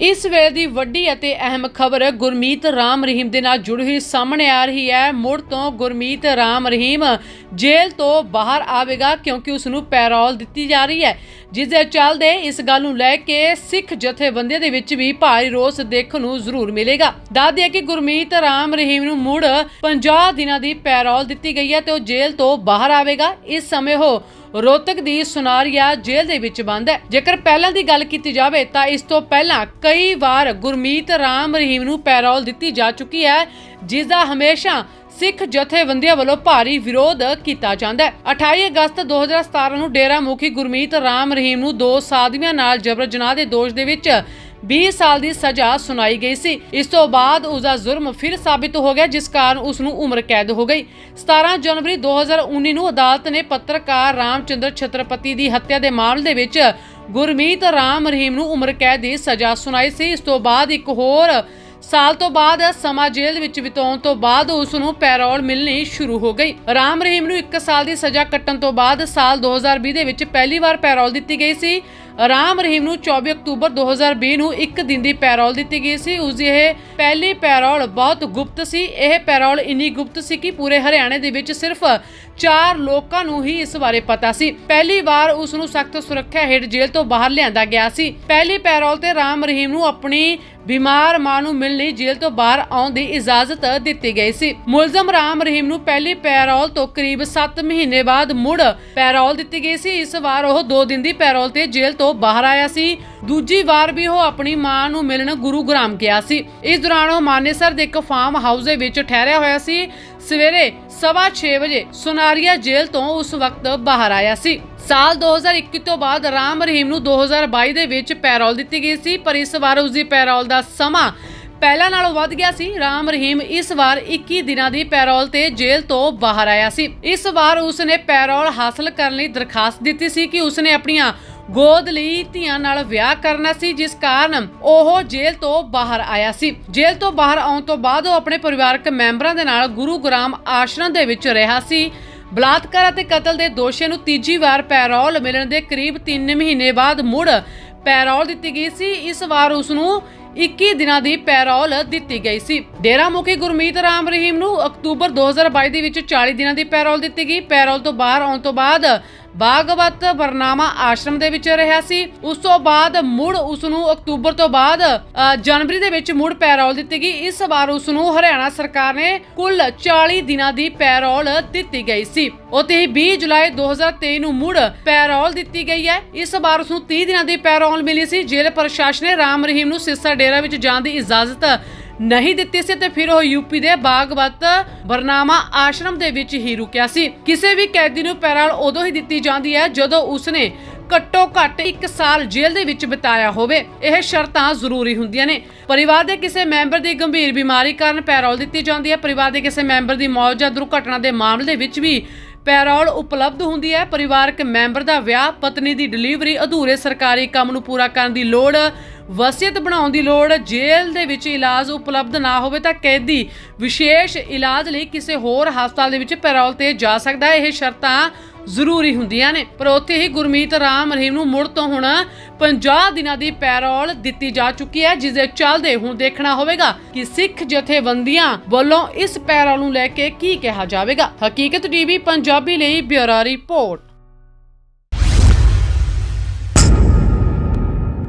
ਇਸ ਵੇਲੇ ਦੀ ਵੱਡੀ ਅਤੇ ਅਹਿਮ ਖਬਰ ਗੁਰਮੀਤ ਰਾਮ ਰਹੀਮ ਦੇ ਨਾਲ ਜੁੜੀ ਹੋਈ ਸਾਹਮਣੇ ਆ ਰਹੀ ਹੈ। ਮੁੜ ਤੋਂ ਗੁਰਮੀਤ ਰਾਮ ਰਹੀਮ ਜੇਲ੍ਹ ਤੋਂ ਬਾਹਰ ਆਵੇਗਾ ਕਿਉਂਕਿ ਉਸ ਨੂੰ ਪੈਰੋਲ ਦਿੱਤੀ ਜਾ ਰਹੀ ਹੈ। ਜਿਸ ਦੇ ਚੱਲਦੇ ਇਸ ਗੱਲ ਨੂੰ ਲੈ ਕੇ ਸਿੱਖ ਜਥੇਬੰਦੀਆਂ ਦੇ ਵਿੱਚ ਵੀ ਭਾਰੀ ਰੋਸ ਦੇਖਣ ਨੂੰ ਜ਼ਰੂਰ ਮਿਲੇਗਾ। ਦੱਸ ਦਈਏ ਕਿ ਗੁਰਮੀਤ ਰਾਮ ਰਹੀਮ ਨੂੰ ਮੁੜ 50 ਦਿਨਾਂ ਦੀ ਪੈਰੋਲ ਦਿੱਤੀ ਗਈ ਹੈ ਤੇ ਉਹ ਜੇਲ੍ਹ ਤੋਂ ਬਾਹਰ ਆਵੇਗਾ। ਇਸ ਸਮੇਂ ਉਹ ਰੋਹਤਕ ਦੀ ਸੁਨਾਰੀਆ ਜੇਲ੍ਹ ਦੇ ਵਿੱਚ ਬੰਦ ਹੈ। ਜੇਕਰ ਪਹਿਲਾਂ ਦੀ ਗੱਲ ਕੀਤੀ ਜਾਵੇ ਤਾਂ ਇਸ ਤੋਂ ਪਹਿਲਾਂ ਕਈ ਵਾਰ ਗੁਰਮੀਤ ਰਾਮ ਰਹੀਮ ਨੂੰ ਪੈਰੋਲ ਦਿੱਤੀ ਜਾ ਚੁੱਕੀ ਹੈ, ਜਿਸ ਦਾ ਹਮੇਸ਼ਾ ਸਿੱਖ ਜਥੇਬੰਦੀਆਂ ਵੱਲੋਂ ਭਾਰੀ ਵਿਰੋਧ ਕੀਤਾ ਜਾਂਦਾ ਹੈ। 28 ਅਗਸਤ 2017 ਨੂੰ ਡੇਰਾ ਮੁਖੀ ਗੁਰਮੀਤ ਰਾਮ ਰਹੀਮ ਨੂੰ ਦੋ ਸਾਧਵੀਆਂ ਨਾਲ ਜਬਰ ਜਨਾਹ ਦੇ ਦੋਸ਼ ਦੇ ਵਿੱਚ 20 ਸਾਲ ਦੀ ਸਜ਼ਾ ਸੁਣਾਈ ਗਈ ਸੀ। ਇਸ ਤੋਂ ਬਾਅਦ ਉਸ ਦਾ ਜੁਰਮ ਫਿਰ ਸਾਬਿਤ ਹੋ ਗਿਆ, ਜਿਸ ਕਾਰਨ ਉਸ ਨੂੰ ਉਮਰ ਕੈਦ ਹੋ ਗਈ। 17 ਜਨਵਰੀ 2019 ਨੂੰ ਅਦਾਲਤ ਨੇ ਪੱਤਰਕਾਰ ਰਾਮਚੰਦਰ ਛਤਰਪਤੀ ਦੀ ਹੱਤਿਆ ਦੇ ਮਾਮਲੇ ਵਿੱਚ ਗੁਰਮੀਤ ਰਾਮ ਰਹੀਮ ਨੂੰ ਉਮਰ ਕੈਦ ਦੀ ਸਜ਼ਾ ਸੁਣਾਈ ਸੀ। ਇਸ ਤੋਂ ਬਾਅਦ ਇੱਕ ਹੋਰ ਸਾਲ ਤੋਂ ਬਾਅਦ ਸਮਾਂ ਜੇਲ੍ਹ ਵਿੱਚ ਬਿਤਾਉਣ ਤੋਂ ਬਾਅਦ ਉਸ ਨੂੰ ਪੈਰੋਲ ਮਿਲਣੀ ਸ਼ੁਰੂ ਹੋ ਗਈ। ਰਾਮ ਰਹੀਮ ਨੂੰ 1 ਸਾਲ ਦੀ ਸਜ਼ਾ ਕੱਟਣ ਤੋਂ ਬਾਅਦ ਸਾਲ 2020 ਦੇ ਵਿੱਚ ਪਹਿਲੀ ਵਾਰ ਪੈਰੋਲ ਦਿੱਤੀ ਗਈ ਸੀ। ਰਾਮ ਰਹੀਮ ਨੂੰ 24 ਅਕਤੂਬਰ 2020 ਨੂੰ ਇੱਕ ਦਿਨ ਦੀ ਪੈਰੋਲ ਦਿੱਤੀ ਗਈ ਸੀ। ਉਸ ਦੀ ਇਹ ਪਹਿਲੀ ਪੈਰੋਲ ਬਹੁਤ ਗੁਪਤ ਸੀ। ਇਹ ਪੈਰੋਲ ਇੰਨੀ ਗੁਪਤ ਸੀ ਕਿ ਪੂਰੇ ਹਰਿਆਣੇ ਦੇ ਵਿੱਚ ਸਿਰਫ ਚਾਰ ਲੋਕਾਂ ਨੂੰ ਹੀ ਇਸ ਬਾਰੇ ਪਤਾ ਸੀ। ਪਹਿਲੀ ਵਾਰ ਉਸ ਨੂੰ ਸਖਤ ਸੁਰੱਖਿਆ ਹੇਠ ਜੇਲ੍ਹ ਤੋਂ ਬਾਹਰ ਲਿਆਂਦਾ ਗਿਆ ਸੀ। ਪਹਿਲੀ ਪੈਰੋਲ ਤੇ ਰਾਮ ਰਹੀਮ ਨੂੰ ਆਪਣੀ ਬਿਮਾਰ ਮਾਂ ਨੂੰ ਮਿਲਣ ਲਈ ਜੇਲ੍ਹ ਤੋਂ ਬਾਹਰ ਆਉਣ ਦੀ ਇਜਾਜ਼ਤ ਦਿੱਤੀ ਗਈ ਸੀ। ਮੁਲਜ਼ਮ ਰਾਮ ਰਹੀਮ ਨੂੰ ਪਹਿਲੀ ਪੈਰੋਲ ਤੋਂ ਕਰੀਬ 7 ਮਹੀਨੇ ਬਾਅਦ ਮੁੜ ਪੈਰੋਲ ਦਿੱਤੀ ਗਈ ਸੀ। ਇਸ ਵਾਰ ਉਹ 2 ਦਿਨ ਦੀ ਪੈਰੋਲ ਤੇ ਜੇਲ੍ਹ ਤੋਂ ਬਾਹਰ ਆਇਆ ਸੀ। ਦੂਜੀ ਵਾਰ ਵੀ ਉਹ ਆਪਣੀ ਮਾਂ ਨੂੰ ਮਿਲਣ ਗੁਰੂਗ੍ਰਾਮ ਗਿਆ ਸੀ। ਇਸ ਦੌਰਾਨ ਉਹ ਮਾਨੇਸਰ ਦੇ ਇੱਕ ਫਾਰਮ ਹਾਊਸ ਦੇ ਵਿੱਚ ਠਹਿਰਿਆ ਹੋਇਆ ਸੀ। ਸਵੇਰੇ ਸਵਾ 6 ਵਜੇ ਸੁਨਾਰੀਆ ਜੇਲ੍ਹ ਤੋਂ ਉਸ ਵਕਤ ਬਾਹਰ ਆਇਆ ਸੀ। ਸਾਲ 2021 ਤੋਂ ਬਾਅਦ ਰਾਮ ਰਹੀਮ ਨੂੰ 2022 ਦੇ ਵਿੱਚ ਪੈਰੋਲ ਦਿੱਤੀ ਗਈ ਸੀ, ਪਰ ਇਸ ਵਾਰ ਉਸ ਦੀ ਪੈਰੋਲ ਦਾ ਸਮਾਂ ਪਹਿਲਾਂ ਨਾਲੋਂ ਵੱਧ ਗਿਆ ਸੀ। ਰਾਮ ਰਹੀਮ ਇਸ ਵਾਰ 21 ਦਿਨਾਂ ਦੀ ਪੈਰੋਲ ਤੇ ਜੇਲ੍ਹ ਤੋਂ ਬਾਹਰ ਆਇਆ ਸੀ। ਇਸ ਵਾਰ ਉਸ ਨੇ ਪੈਰੋਲ ਹਾਸਲ ਕਰਨ ਲਈ ਦਰਖਾਸਤ ਦਿੱਤੀ ਸੀ ਕਿ ਉਸ ਨੇ ਆਪਣੀਆਂ ਗੋਦ ਲਈ ਧੀਆਂ ਨਾਲ ਵਿਆਹ ਕਰਨਾ ਸੀ, ਜਿਸ ਕਾਰਨ ਉਹ ਜੇਲ੍ਹ ਤੋਂ ਬਾਹਰ ਆਇਆ ਸੀ। ਜੇਲ੍ਹ ਤੋਂ ਬਾਹਰ ਆਉਣ ਤੋਂ ਬਾਅਦ ਉਹ ਆਪਣੇ ਪਰਿਵਾਰਕ ਮੈਂਬਰਾਂ ਦੇ ਨਾਲ ਗੁਰੂ ਗ੍ਰਾਮ ਆਸ਼ਰਮ ਦੇ ਵਿੱਚ ਰਿਹਾ ਸੀ। ਬਲਾਤਕਾਰ ਅਤੇ ਕਤਲ ਦੇ ਦੋਸ਼ੀਆਂ ਨੂੰ ਤੀਜੀ ਵਾਰ ਪੈਰੋਲ ਮਿਲਣ ਦੇ ਕਰੀਬ 3 ਮਹੀਨੇ ਬਾਅਦ ਮੁੜ ਪੈਰੋਲ ਦਿੱਤੀ ਗਈ ਸੀ। ਇਸ ਵਾਰ ਉਸ ਨੂੰ 21 ਦਿਨਾਂ ਦੀ ਪੈਰੋਲ ਦਿੱਤੀ ਗਈ ਸੀ। ਡੇਰਾ ਮੁਖੀ ਗੁਰਮੀਤ ਰਾਮ ਰਹੀਮ ਨੂੰ ਅਕਤੂਬਰ 2022 ਦੇ ਵਿੱਚ 40 ਦਿਨਾਂ ਦੀ ਪੈਰੋਲ ਦਿੱਤੀ ਗਈ। ਪੈਰੋਲ ਤੋਂ ਬਾਹਰ ਆਉਣ ਤੋਂ ਬਾਅਦ ਬਾਗਵਤ ਬਰਨਾਮਾ ਆਸ਼ਰਮ ਦੇ ਵਿੱਚ ਰਿਹਾ ਸੀ। ਉਸ ਤੋਂ ਬਾਅਦ ਮੁੜ ਉਸ ਨੂੰ ਅਕਤੂਬਰ ਤੋਂ ਬਾਅਦ ਜਨਵਰੀ ਦੇ ਵਿੱਚ ਮੁੜ ਪੈਰੋਲ ਦਿੱਤੀ ਗਈ। ਇਸ ਵਾਰ ਉਸ ਨੂੰ ਹਰਿਆਣਾ ਸਰਕਾਰ ਨੇ ਕੁੱਲ 40 ਦਿਨਾਂ ਦੀ ਪੈਰੋਲ ਦਿੱਤੀ ਗਈ ਸੀ। ਉਤੇ ਹੀ 20 ਜੁਲਾਈ 2023 ਨੂੰ ਮੁੜ ਪੈਰੋਲ ਦਿੱਤੀ ਗਈ ਹੈ। ਇਸ ਵਾਰ ਉਸ ਨੂੰ 30 ਦਿਨਾਂ ਦੀ ਪੈਰੋਲ ਮਿਲੀ ਸੀ। ਜੇਲ੍ਹ ਪ੍ਰਸ਼ਾਸਨ ਨੇ ਰਾਮ ਰਹੀਮ ਨੂੰ ਸਿਰਸਾ ਡੇਰਾ ਵਿੱਚ ਜਾਣ ਦੀ ਇਜਾਜ਼ਤ ਨਹੀਂ ਦਿੱਤੀ ਸੀ ਤੇ ਫਿਰ ਉਹ ਯੂਪੀ ਦੇ ਬਾਗਵਤ ਬਰਨਾਮਾ ਆਸ਼ਰਮ ਦੇ ਵਿੱਚ ਹੀ ਰੁਕਿਆ ਸੀ। ਕਿਸੇ ਵੀ ਕੈਦੀ ਨੂੰ ਪੈਰੋਲ ਉਦੋਂ ਹੀ ਦਿੱਤੀ ਜਾਂਦੀ ਹੈ ਜਦੋਂ ਉਸਨੇ ਘੱਟੋ ਘੱਟ 1 ਸਾਲ ਜੇਲ੍ਹ ਦੇ ਵਿੱਚ ਬਿਤਾਇਆ ਹੋਵੇ। ਇਹ ਸ਼ਰਤਾਂ ਜ਼ਰੂਰੀ ਹੁੰਦੀਆਂ ਨੇ। ਪਰਿਵਾਰ ਦੇ ਕਿਸੇ ਮੈਂਬਰ ਦੀ ਗੰਭੀਰ ਬਿਮਾਰੀ ਕਾਰਨ ਪੈਰੋਲ ਦਿੱਤੀ ਜਾਂਦੀ ਹੈ। ਪਰਿਵਾਰ ਦੇ ਕਿਸੇ ਮੈਂਬਰ ਦੀ ਮੌਤ ਜਾਂ ਦੁਰਘਟਨਾ ਦੇ ਮਾਮਲੇ ਦੇ ਵਿੱਚ ਵੀ ਪੈਰੋਲ ਉਪਲਬਧ ਹੁੰਦੀ ਹੈ। ਪਰਿਵਾਰਕ ਮੈਂਬਰ ਦਾ ਵਿਆਹ, ਪਤਨੀ ਦੀ ਡਿਲੀਵਰੀ, ਅਧੂਰੇ ਸਰਕਾਰੀ ਕੰਮ ਨੂੰ ਪੂਰਾ ਕਰਨ ਦੀ ਲੋੜ ਵਸੀਅਤ ਬਣਾਉਣ ਦੀ ਲੋੜ, ਜੇਲ੍ਹ ਦੇ ਵਿੱਚ ਇਲਾਜ ਉਪਲਬਧ ਨਾ ਹੋਵੇ ਤਾਂ ਕੈਦੀ ਵਿਸ਼ੇਸ਼ ਇਲਾਜ ਲਈ ਕਿਸੇ ਹੋਰ ਹਸਪਤਾਲ ਦੇ ਵਿੱਚ ਪੈਰੋਲ ਤੇ ਜਾ ਸਕਦਾ ਹੈ। ਇਹ ਸ਼ਰਤਾਂ ਜ਼ਰੂਰੀ ਹੁੰਦੀਆਂ ਨੇ। ਪਰ ਉੱਥੇ ਹੀ ਗੁਰਮੀਤ ਰਾਮ ਰਹੀਮ ਨੂੰ ਮੁੜ ਤੋਂ ਹੁਣ 50 ਦਿਨਾਂ ਦੀ ਪੈਰੋਲ ਦਿੱਤੀ ਜਾ ਚੁੱਕੀ ਹੈ, ਜਿਸ ਦੇ ਚੱਲਦੇ ਹੁਣ ਦੇਖਣਾ ਹੋਵੇਗਾ ਕਿ ਸਿੱਖ ਜਥੇਬੰਦੀਆਂ ਵੱਲੋਂ ਇਸ ਪੈਰੋਲ ਨੂੰ ਲੈ ਕੇ ਕੀ ਕਿਹਾ ਜਾਵੇਗਾ। ਹਕੀਕਤ ਟੀਵੀ, ਪੰਜਾਬੀ ਲਈ ਬਿਊਰੋ ਰਿਪੋਰਟ।